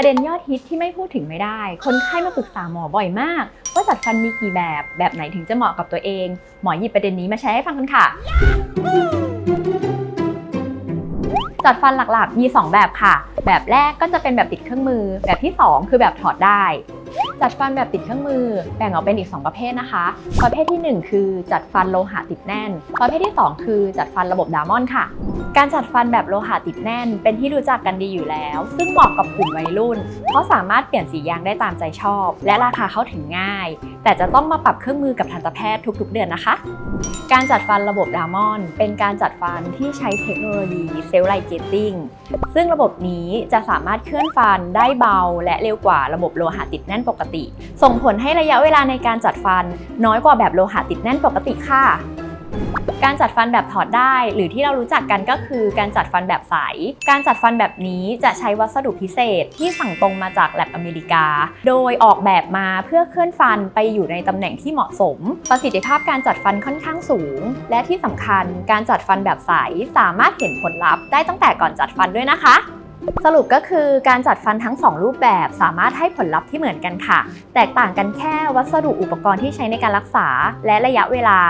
ประเด็นยอดฮิตที่ไม่พูดถึงไม่ได้ คนไข้มาปรึกษาหมอบ่อยมาก ว่าจัดฟันมีกี่แบบ แบบไหนถึงจะเหมาะกับตัวเอง หมอหยิบประเด็นนี้มาแชร์ให้ฟังกันค่ะ จัดฟันหลักๆ มี 2 แบบค่ะ แบบแรกก็จะเป็นแบบติดเครื่องมือ แบบที่ 2 คือแบบถอดได้ จัดฟันแบบติดเครื่องมือ แบ่งออกเป็นอีก 2 ประเภทนะคะ ประเภททีหนึ่1 คือจัดฟันโลหะติดแน่น ประเภทที่ 2 คือจัดฟันระบบดามอนค่ะ การจัดฟันแบบโลหะติดแน่น เป็นที่รู้จักกันดีอยู่แล้ว ซึ่งเหมาะกับกลุ่มวัยรุ่น เพราะสามารถเปลี่ยนสียางได้ตามใจชอบ และราคาเข้าถึงง่าย แต่จะต้องมาปรับเครื่องมือกับทันตแพทย์ทุก ๆ เดือนนะคะ การจัดฟันระบบดามอน เป็นการจัดฟันที่ใช้เทคโนโลยีเซลล์ไลเกตติ้ง ซึ่งระบบนี้จะสามารถเคลื่อนฟันได้เบา และเร็วกว่าระบบโลหะติดแน่นปกติ ส่งผลให้ระยะเวลาในการจัดฟันน้อยกว่าแบบโลหะติดแน่นปกติค่ะ การจัดฟันแบบถอดได้ หรือที่เรารู้จักกันก็คือการจัดฟันแบบใส การจัดฟันแบบนี้จะใช้วัสดุพิเศษที่สั่งตรงมาจากแลบอเมริกา โดยออกแบบมาเพื่อเคลื่อนฟันไปอยู่ในตำแหน่งที่เหมาะสม ประสิทธิภาพการจัดฟันค่อนข้างสูง และที่สำคัญการจัดฟันแบบใสสามารถเห็นผลลัพธ์ได้ตั้งแต่ก่อนจัดฟันด้วยนะคะ สรุปก็คือการจัดฟันทั้ง 2 รูปแบบสามารถให้ผลลัพธ์ที่เหมือนกันค่ะ แตกต่างกันแค่วัสดุอุปกรณ์ที่ใช้ในการรักษาและระยะเวลา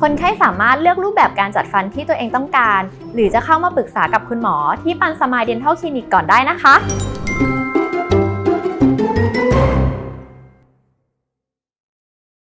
คนไข้สามารถเลือกรูปแบบการจัดฟันที่ตัวเองต้องการ หรือจะเข้ามาปรึกษากับคุณหมอที่ปันสมายเดนทัลคลินิกก่อนได้นะคะ